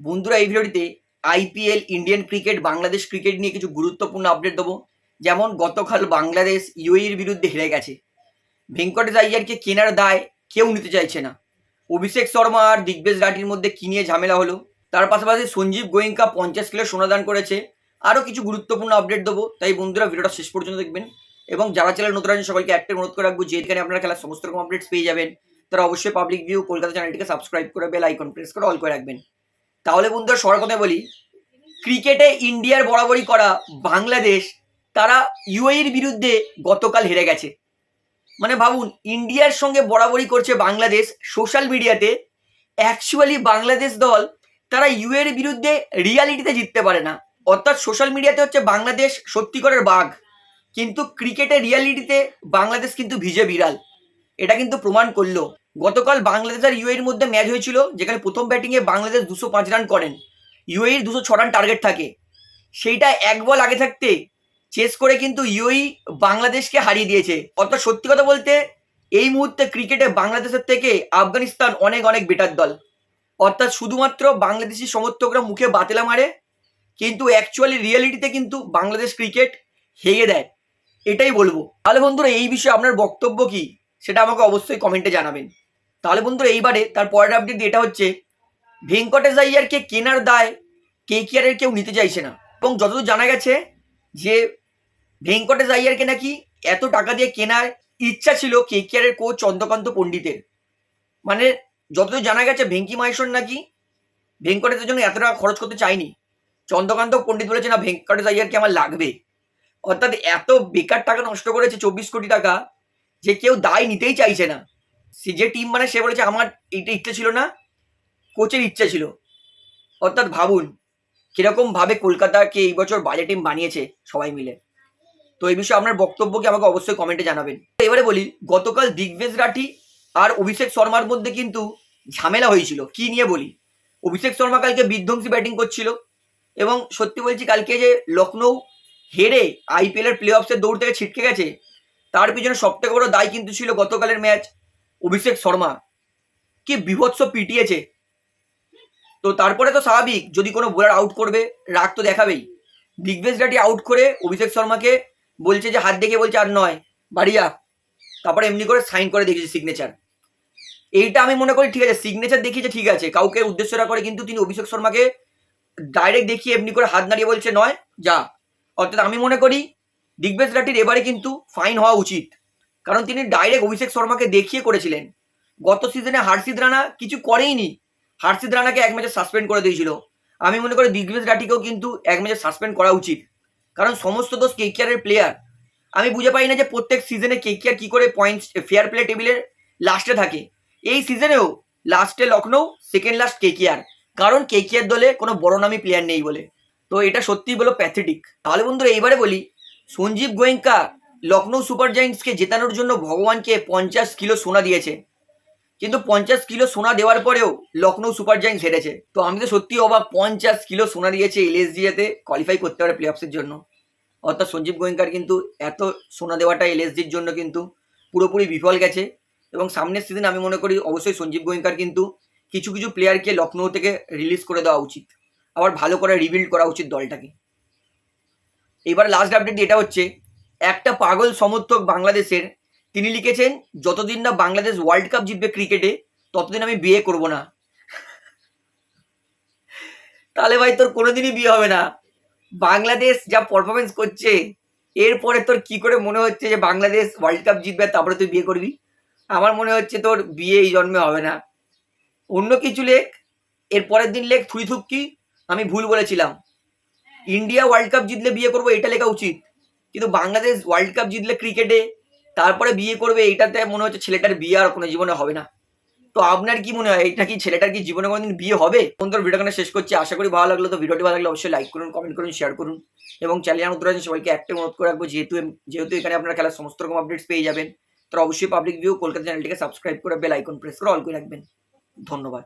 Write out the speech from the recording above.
বন্ধুরা, এই ভিডিওটিতে IPL Indian cricket Bangladesh cricket নিয়ে কিছু গুরুত্বপূর্ণ আপডেট দেবো। যেমন, গতকাল বাংলাদেশ ইউএইর বিরুদ্ধে হেরে গেছে। ভেঙ্কটেশ আইয়ারকে কেনার দায় কেউ নিতে চাইছে না। অভিষেক শর্মা আর দিগ্বেশ রাটির মধ্যে কি নিয়ে ঝামেলা হলো? তার পাশাপাশি সঞ্জীব গোয়েঙ্কা পঞ্চাশ কিলো সোনাদান করেছে। আরও কিছু গুরুত্বপূর্ণ আপডেট দেবো। তাই বন্ধুরা, ভিডিওটা শেষ পর্যন্ত দেখবেন। এবং যারা চ্যানেল নতুন আছেন, সবাইকে একটা অনুরোধ করে রাখব, যে এখানে আপনারা খেলার সমস্ত রকম আপডেটস পেয়ে যাবেন, তারা অবশ্যই পাবলিক ভিউ কলকাতা চ্যানেলটিকে সাবস্ক্রাইব করে বেল আইকন প্রেস করে অল করে রাখবেন। তাহলে বন্ধুরা সবার কথা বলি, ক্রিকেটে ইন্ডিয়ার বরাবরই করা বাংলাদেশ, তারা ইউএইর বিরুদ্ধে গতকাল হেরে গেছে। মানে ভাবুন, ইন্ডিয়ার সঙ্গে বরাবরই করছে বাংলাদেশ সোশ্যাল মিডিয়াতে অ্যাকচুয়ালি বাংলাদেশ দল তারা ইউএর বিরুদ্ধে রিয়ালিটিতে জিততে পারে না। অর্থাৎ সোশ্যাল মিডিয়াতে হচ্ছে বাংলাদেশ সত্যিকারের বাঘ, কিন্তু ক্রিকেটে রিয়ালিটিতে বাংলাদেশ কিন্তু ভিজে বিড়াল। এটা কিন্তু প্রমাণ করল। গতকাল বাংলাদেশ আর ইউএর মধ্যে ম্যাচ হয়েছিল, যেখানে প্রথম ব্যাটিংয়ে বাংলাদেশ দুশো পাঁচ রান করেন। ইউএইর দুশো ছ রান টার্গেট থাকে। সেইটা এক বল আগে থাকতে চেস করে কিন্তু ইউএই বাংলাদেশকে হারিয়ে দিয়েছে। অর্থাৎ সত্যি কথা বলতে, এই মুহূর্তে ক্রিকেটে বাংলাদেশের থেকে আফগানিস্তান অনেক অনেক বেটার দল। অর্থাৎ শুধুমাত্র বাংলাদেশি সমর্থকরা মুখে বাতেলা মারে, কিন্তু অ্যাকচুয়ালি রিয়েলিটিতে কিন্তু বাংলাদেশ ক্রিকেট হেগে দেয়। এটাই বলব। তাহলে বন্ধুরা, এই বিষয়ে আপনার বক্তব্য কি? সেটা আমাকে অবশ্যই কমেন্টে জানাবেন। তাহলে বন্ধুরা এইবারে তার পরের আপডেট এটা হচ্ছে, ভেঙ্কটেশ আইয়ারকে কেনার দায়, কে কেয়ারের কেউ নিতে চাইছে না। এবং যতদূর জানা গেছে যে ভেঙ্কটেশ আইয়ারকে নাকি এত টাকা দিয়ে কেনার ইচ্ছা ছিল কে কেয়ারের কোচ চন্দ্রকান্ত পণ্ডিতের। মানে যতদূর জানা গেছে ভেঙ্কি মাহেশ্বর নাকি ভেঙ্কটেশের জন্য এত টাকা খরচ করতে চায়নি। চন্দ্রকান্ত পণ্ডিত বলেছে, না, ভেঙ্কটেশ আইয়ারকে আমার লাগবে। অর্থাৎ এত বেকার টাকা নষ্ট করেছে চব্বিশ কোটি টাকা যে কেউ দায় নিতেই চাইছে না। সে যে টিম মানে সে বলেছে, আমার এইটা ইচ্ছে ছিল না, কোচের ইচ্ছা ছিল। অর্থাৎ ভাবুন, কীরকম ভাবে কলকাতাকে এই বছর বাজে টিম বানিয়েছে সবাই মিলে। তো এই বিষয়ে আপনার বক্তব্য কি আমাকে অবশ্যই কমেন্টে জানাবেন। এবারে বলি, গতকাল দিগ্বেশ রাঠি আর অভিষেক শর্মার মধ্যে কিন্তু ঝামেলা হয়েছিল। কি নিয়ে বলি? অভিষেক শর্মা কালকে বিধ্বংসী ব্যাটিং করছিল এবং সত্যি বলছি, কালকে যে লখনৌ হেরে আইপিএল এর প্লে অফসের দৌড় থেকে ছিটকে গেছে, তার পিছনে সবথেকে বড় দায় কিন্তু ছিল গতকালের ম্যাচ। অভিষেক শর্মা। কি বিভৎস পিটিয়েছে। তো তারপরে তো স্বাভাবিক, যদি কোনো বোলার আউট করবে, রাগ তো দেখাবেই। দিগ্বেশ রাটি আউট করে অভিষেক শর্মাকে বলছে যে, হাত দেখে বলছে, আর নয় বাড়িয়া তারপরে এমনি করে সাইন করে দেখিয়েছে সিগনেচার এইটা আমি মনে করি ঠিক আছে সিগনেচার দেখিয়েছে ঠিক আছে। কাউকে উদ্দেশ্য করে কিন্তু তিনি অভিষেক শর্মাকে ডাইরেক্ট দেখিয়ে এমনি করে হাত নাড়িয়ে বলছে, নয়, যা। অর্থাৎ আমি মনে করি দিগ্বেশ রাটির এবারে কিন্তু ফাইন হওয়া উচিত। কারণ তিনি ডাইরেক্ট অভিষেক শর্মাকে দেখিয়ে করেছিলেন। গত সিজনে হার্ষিদ রানা কিছু করেইনি। হার্ষিদ রানাকে এক ম্যাচে সাসপেন্ড করে দিয়েছিল। আমি মনে করি দিগ্বেশ রাঠিকেও কিন্তু এক ম্যাচে সাসপেন্ড করা উচিত। কারণ সমস্ত দোষ কেকিয়ারের প্লেয়ার আমি বুঝে পাই না যে প্রত্যেক সিজনে কেকিয়ার কী করে পয়েন্টস ফেয়ার প্লে টেবিলের লাস্টে থাকে। এই সিজনেও লাস্টে লখনৌ সেকেন্ড লাস্ট কেকিয়ার কারণ কেকিয়ার দলে কোনো বড় নামী প্লেয়ার নেই বলে। তো এটা সত্যিই বলো প্যাথেটিক তাহলে বন্ধুরা, এইবারে বলি, সঞ্জীব গোয়েঙ্কা লখনৌ সুপার জায়েন্টসকে জেতানোর জন্য ভগবানকে পঞ্চাশ কিলো সোনা দিয়েছে। কিন্তু পঞ্চাশ কিলো সোনা দেওয়ার পরেও লখনৌ সুপার জায়েন্টস হেরেছে। তো আমি তো সত্যি অবাক, পঞ্চাশ কিলো সোনা দিয়েছে এলএসজিতে কোয়ালিফাই করতে পারে প্লে অফসের জন্য। অর্থাৎ সঞ্জীব গোয়েঙ্কার কিন্তু এত সোনা দেওয়াটা এলএসজির জন্য কিন্তু পুরোপুরি বিফল গেছে। এবং সামনের সিজন আমি মনে করি অবশ্যই সঞ্জীব গোয়েঙ্কার কিন্তু কিছু কিছু প্লেয়ারকে লখনৌ থেকে রিলিজ করে দেওয়া উচিত। আবার ভালো করে রিবিল্ড করা উচিত দলটাকে। এবার লাস্ট আপডেট এটা হচ্ছে একটা পাগল সমর্থক বাংলাদেশের, তিনি লিখেছেন, যতদিন না বাংলাদেশ ওয়ার্ল্ড কাপ জিতবে ক্রিকেটে ততদিন আমি বিয়ে করব না। তাহলে ভাই, তোর কোনোদিনই বিয়ে হবে না। বাংলাদেশ যা পারফরমেন্স করছে, এরপরে তোর কি করে মনে হচ্ছে যে বাংলাদেশ ওয়ার্ল্ড কাপ জিতবে, তারপরে তুই বিয়ে করবি? আমার মনে হচ্ছে তোর বিয়ে এই জন্মে হবে না। অন্য কিছু লেখ, এর পরের দিন লেখ থুই থুপকি আমি ভুল বলেছিলাম। ইন্ডিয়া ওয়ার্ল্ড কাপ জিতলে বিয়ে করব, এটা লেখা উচিত। কিন্তু বাংলাদেশ ওয়ার্ল্ড কাপ জিতলে ক্রিকেটে, তারপরে বিয়ে করবে এটাতে মনে হচ্ছে ছেলেটার বিয়ে আর কোনো জীবনে হবে না। তো আপনার কি মনে হয়, এটা কি ছেলেটার কি জীবনে কোনোদিন বিয়ে হবে? বন্ধুর ভিডিওখানে শেষ করছি, আশা করি ভালো লাগল। তো ভিডিওটি ভালো লাগলে অবশ্যই লাইক করুন কমেন্ট করুন শেয়ার করুন। এবং চ্যানেল নতুন আছে সবাইকে একটা অনুরোধ করে রাখব, যেহেতু যেহেতু এখানে আপনার খেলার সমস্ত রকম আপডেটস পেয়ে যাবেন তো অবশ্যই পাবলিক ভিউ কলকাতা চ্যানেলটিকে সাবস্ক্রাইব করে বেল আইকন প্রেস করে অল করে রাখবেন। ধন্যবাদ।